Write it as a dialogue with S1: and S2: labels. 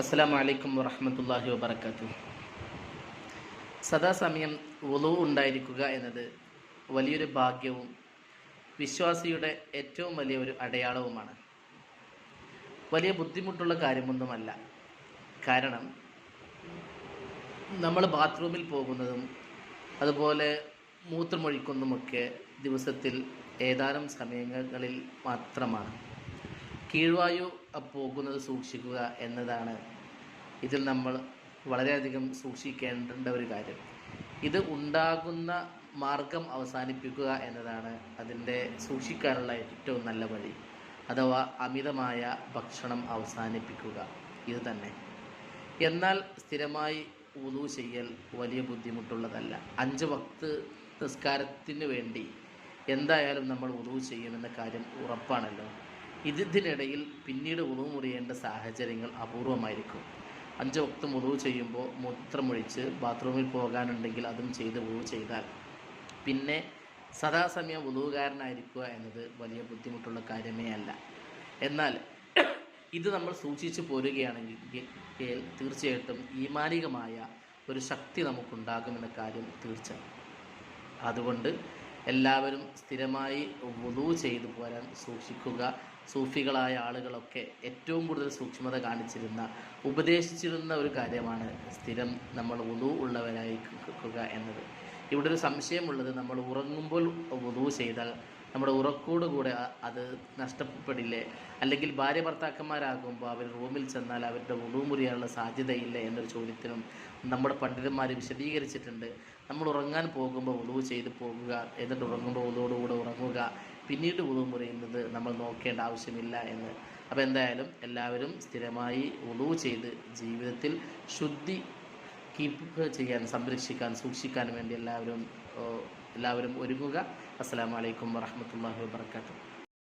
S1: അസ്സാം വലൈക്കും വറഹമത്തല്ലാഹി വബർക്കാത്തു സദാസമയം വുളു ഉണ്ടായിരിക്കുക എന്നത് വലിയൊരു ഭാഗ്യവും വിശ്വാസിയുടെ ഏറ്റവും വലിയ ഒരു അടയാളവുമാണ്. വലിയ ബുദ്ധിമുട്ടുള്ള കാര്യമൊന്നുമല്ല. കാരണം നമ്മൾ ബാത്റൂമിൽ പോകുന്നതും അതുപോലെ മൂത്രമൊഴിക്കുന്നതുമൊക്കെ ദിവസത്തിൽ ഏതാനും സമയങ്ങളിൽ മാത്രമാണ്. കീഴ്വായു പോകുന്നത് സൂക്ഷിക്കുക എന്നതാണ് ഇതിൽ നമ്മൾ വളരെയധികം സൂക്ഷിക്കേണ്ട ഒരു കാര്യം. ഇത് ഉണ്ടാകുന്ന മാർഗം അവസാനിപ്പിക്കുക എന്നതാണ് അതിന്റെ സൂക്ഷിക്കാനുള്ള ഏറ്റവും നല്ല വഴി. അഥവാ അമിതമായ ഭക്ഷണം അവസാനിപ്പിക്കുക. ഇത് തന്നെ. എന്നാൽ സ്ഥിരമായി ഊതു ചെയ്യൽ വലിയ ബുദ്ധിമുട്ടുള്ളതല്ല. അഞ്ച് വക്ത് നിസ്കാരത്തിന് വേണ്ടി എന്തായാലും നമ്മൾ ഉറവ് ചെയ്യുമെന്ന കാര്യം ഉറപ്പാണല്ലോ. ഇതിനിടയിൽ പിന്നീട് ഉറവ് മുറിയേണ്ട സാഹചര്യങ്ങൾ അപൂർവമായിരിക്കും. അഞ്ച് വക്ത് ഉദു ചെയ്യുമ്പോൾ മൂത്രമൊഴിച്ച് ബാത്റൂമിൽ പോകാനുണ്ടെങ്കിൽ അതും ചെയ്ത് ഉദു ചെയ്താൽ. പിന്നെ സദാസമയം ഉദവുകാരനായിരിക്കുക എന്നത് വലിയ ബുദ്ധിമുട്ടുള്ള കാര്യമേ അല്ല. എന്നാൽ ഇത് നമ്മൾ സൂക്ഷിച്ചു പോരുകയാണെങ്കിൽ തീർച്ചയായിട്ടും ഈമാനികമായ ഒരു ശക്തി നമുക്കുണ്ടാകുമെന്ന കാര്യം തീർച്ച അതുകൊണ്ട് എല്ലാവരും സ്ഥിരമായി വുതു ചെയ്തു പോരാൻ സൂക്ഷിക്കുക. സൂഫികളായ ആളുകളൊക്കെ ഏറ്റവും കൂടുതൽ സൂക്ഷ്മത കാണിച്ചിരുന്ന ഉപദേശിച്ചിരുന്ന ഒരു കാര്യമാണ് സ്ഥിരം നമ്മൾ വുളു ഉള്ളവരായിരിക്കുക എന്നത്. ഇവിടെ ഒരു സംശയമുള്ളത് നമ്മൾ ഉറങ്ങുമ്പോൾ വുതു ചെയ്താൽ നമ്മുടെ ഉറക്കോട് കൂടെ അത് നഷ്ടപ്പെടില്ലേ? അല്ലെങ്കിൽ ഭാര്യ ഭർത്താക്കന്മാരാകുമ്പോൾ അവർ റൂമിൽ ചെന്നാൽ അവരുടെ ഉളു മുറിയാനുള്ള സാധ്യതയില്ല എന്നൊരു ചോദ്യത്തിനും നമ്മുടെ പണ്ഡിതന്മാർ വിശദീകരിച്ചിട്ടുണ്ട്. നമ്മൾ ഉറങ്ങാൻ പോകുമ്പോൾ ഉളു ചെയ്ത് പോകുക എന്നിട്ട് ഉറങ്ങുമ്പോൾ കൂടെ ഉറങ്ങുക. പിന്നീട് ഉളു മുറിയുന്നത് നമ്മൾ നോക്കേണ്ട ആവശ്യമില്ല എന്ന്. അപ്പോൾ എന്തായാലും എല്ലാവരും സ്ഥിരമായി ഉളു ചെയ്ത് ജീവിതത്തിൽ ശുദ്ധി കീപ്പ് ചെയ്യാൻ സംരക്ഷിക്കാൻ സൂക്ഷിക്കാൻ വേണ്ടി എല്ലാവരും എല്ലാവരും ഒരുങ്ങുക. അസ്സാം വലൈക്കും വാഹമത്തല്ലാഹി വാബർക്കാത്തു